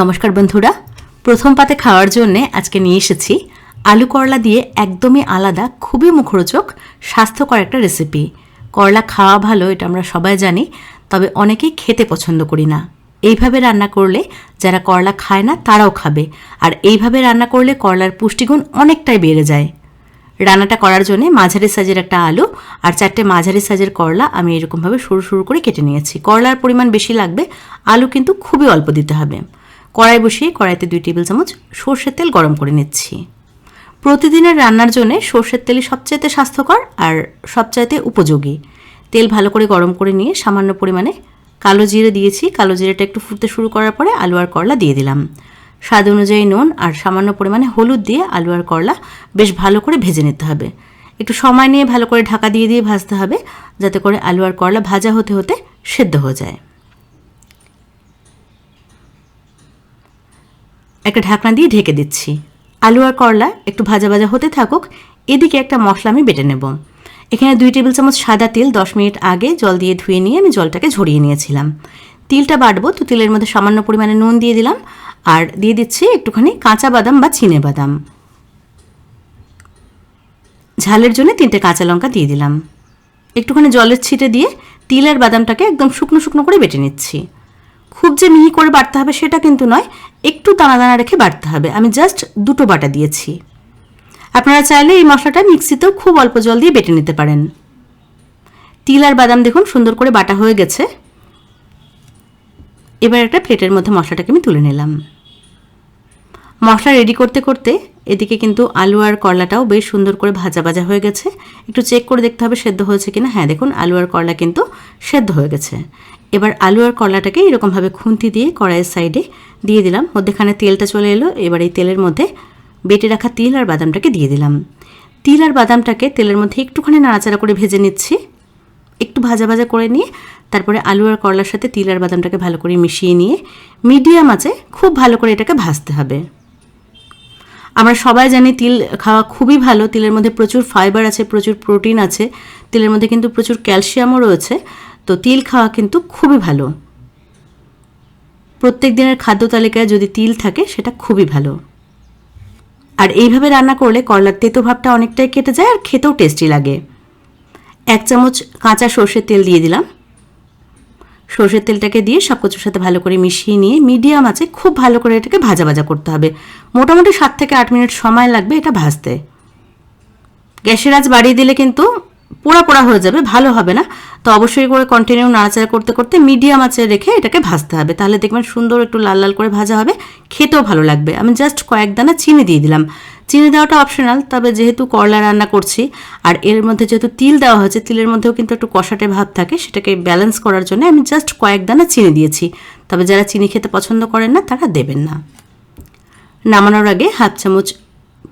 নমস্কার বন্ধুরা। প্রথম পাতে খাওয়ার জন্য আজকে নিয়ে এসেছি আলু করলা দিয়ে একদমই আলাদা, খুবই মুখরোচক, স্বাস্থ্যকর একটা রেসিপি করলা খাওয়া ভালো, এটা আমরা সবাই জানি, তবে অনেকেই খেতে পছন্দ করি না। এইভাবে রান্না করলে যারা করলা খায় না, তারাও খাবে। আর এইভাবে রান্না করলে করলার পুষ্টিগুণ অনেকটাই বেড়ে যায়। রান্নাটা করার জন্য মাঝারি সাইজের একটা আলু আর চারটে মাঝারি সাইজের করলা আমি এরকমভাবে সরু সরু করে কেটে নিয়েছি। করলার পরিমাণ বেশি লাগবে, আলু কিন্তু খুবই অল্প দিতে হবে। কড়াই বসিয়ে কড়াইতে দুই টেবিল চামচ সর্ষের তেল গরম করে নিচ্ছি। প্রতিদিনের রান্নার জন্য সর্ষের তেলই সবচাইতে স্বাস্থ্যকর আর সবচাইতে উপযোগী। তেল ভালো করে গরম করে নিয়ে সামান্য পরিমাণে কালো জিরে দিয়েছি। কালো জিরেটা একটু ফুটতে শুরু করার পরে আলু আর করলা দিয়ে দিলাম। স্বাদ অনুযায়ী নুন আর সামান্য পরিমাণে হলুদ দিয়ে আলু আর করলা বেশ ভালো করে ভেজে নিতে হবে। একটু সময় নিয়ে ভালো করে ঢাকা দিয়ে দিয়ে ভাজতে হবে, যাতে করে আলু আর করলা ভাজা হতে হতে সেদ্ধ হয়ে যায়। একটা ঢাকনা দিয়ে ঢেকে দিচ্ছি। আলু আর করলা একটু ভাজা ভাজা হতে থাকুক, এদিকে একটা মশলা আমি বেটে নেব। এখানে দুই টেবিল চামচ সাদা তেল দশ মিনিট আগে জল দিয়ে ধুয়ে নিয়ে আমি জলটাকে ঝরিয়ে নিয়েছিলাম। তিলটা বাটবো, তো তিলের মধ্যে সামান্য পরিমাণে নুন দিয়ে দিলাম আর দিয়ে দিচ্ছি একটুখানি কাঁচা বাদাম বা চিনে বাদাম। ঝালের জন্য তিনটে কাঁচা লঙ্কা দিয়ে দিলাম। একটুখানি জলের ছিটে দিয়ে তিল আর বাদামটাকে একদম শুকনো শুকনো করে বেটে নিচ্ছি। খুব যে মিহি করে বাটতে হবে সেটা কিন্তু নয়, একটু দানা দানা রেখে বাড়তে হবে। আমি জাস্ট দুটো বাটা দিয়েছি। আপনারা চাইলে এই মশলাটা মিক্সিতেও খুব অল্প জল দিয়ে বেটে নিতে পারেন। তিল আর বাদাম দেখুন সুন্দর করে বাটা হয়ে গেছে। এবার একটা প্লেটের মধ্যে মশলাটাকে আমি তুলে নিলাম। মশলা রেডি করতে করতে এদিকে কিন্তু আলু আর করলাটাও বেশ সুন্দর করে ভাজা ভাজা হয়ে গেছে। একটু চেক করে দেখতে হবে সেদ্ধ হয়েছে কিনা। হ্যাঁ দেখুন, আলু আর করলা কিন্তু সেদ্ধ হয়ে গেছে। এবার আলু আর করলাটাকে এরকমভাবে খুন্তি দিয়ে কড়াইয়ের সাইডে দিয়ে দিলাম। মধ্যেখানে তেলটা চলে এলো। এবার এই তেলের মধ্যে বেটে রাখা তিল আর বাদামটাকে দিয়ে দিলাম। তিল আর বাদামটাকে তেলের মধ্যে একটুখানি নাড়াচাড়া করে ভেজে নিচ্ছি। একটু ভাজা ভাজা করে নিয়ে তারপরে আলু আর করলার সাথে তিল আর বাদামটাকে ভালো করে মিশিয়ে নিয়ে, মিডিয়াম আছে, খুব ভালো করে এটাকে ভাজতে হবে। আমরা সবাই জানি তিল খাওয়া খুবই ভালো। তিলের মধ্যে প্রচুর ফাইবার আছে, প্রচুর প্রোটিন আছে। তিলের মধ্যে কিন্তু প্রচুর ক্যালসিয়ামও রয়েছে। তো তিল খাওয়া কিন্তু খুবই ভালো। প্রত্যেক দিনের খাদ্য তালিকায় যদি তিল থাকে, সেটা খুবই ভালো। আর এইভাবে রান্না করলে করলার তেতো ভাবটা অনেকটাই কেটে যায় আর খেতেও টেস্টি লাগে। এক চামচ কাঁচা সর্ষের তেল দিয়ে দিলাম। সর্ষের তেলটাকে দিয়ে সব কিছুর সাথে ভালো করে মিশিয়ে নিয়ে মিডিয়াম আছে, খুব ভালো করে এটাকে ভাজা ভাজা করতে হবে। মোটামুটি সাত থেকে আট মিনিট সময় লাগবে এটা ভাজতে। গ্যাসের আজ বাড়িয়ে দিলে কিন্তু পোড়া পোড়া হয়ে যাবে, ভালো হবে না। তো অবশ্যই করে কন্টিনিউ নাড়াচাড়া করতে করতে মিডিয়াম আঁচে রেখে এটাকে ভাজতে হবে। তাহলে দেখবেন সুন্দর একটু লাল লাল করে ভাজা হবে, খেতেও ভালো লাগবে। আমি জাস্ট কয়েক দানা চিনি দিয়ে দিলাম। চিনি দেওয়াটা অপশনাল তবে যেহেতু করলা রান্না করছি, আর এর মধ্যে যেহেতু তিল দেওয়া হয়েছে, তিলের মধ্যেও কিন্তু একটু কষাটে ভাব থাকে, সেটাকে ব্যালেন্স করার জন্য আমি জাস্ট কয়েক দানা চিনি দিয়েছি। তবে যারা চিনি খেতে পছন্দ করেন না, তারা দেবেন না। নামানোর আগে হাফ চামচ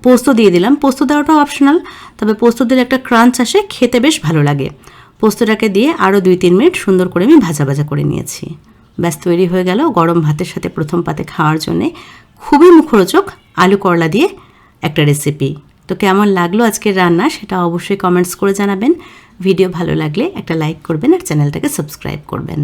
পোস্ত দিয়ে দিলাম। পোস্ত দেওয়াটাও অপশনাল তবে পোস্ত দিলে একটা ক্রাঞ্চ আসে, খেতে বেশ ভালো লাগে। পোস্তটাকে দিয়ে আরও দুই তিন মিনিট সুন্দর করে আমি ভাজা ভাজা করে নিয়েছি। ব্যাস, তৈরি হয়ে গেল গরম ভাতের সাথে প্রথম পাতে খাওয়ার জন্যে। খুবই মুখরোচক আলু করলা দিয়ে একটা রেসিপি তো কেমন লাগল আজকের রান্না সেটা অবশ্যই কমেন্টস করে জানাবেন। ভিডিও ভালো লাগলে একটা লাইক করবেন আর চ্যানেলটাকে সাবস্ক্রাইব করবেন।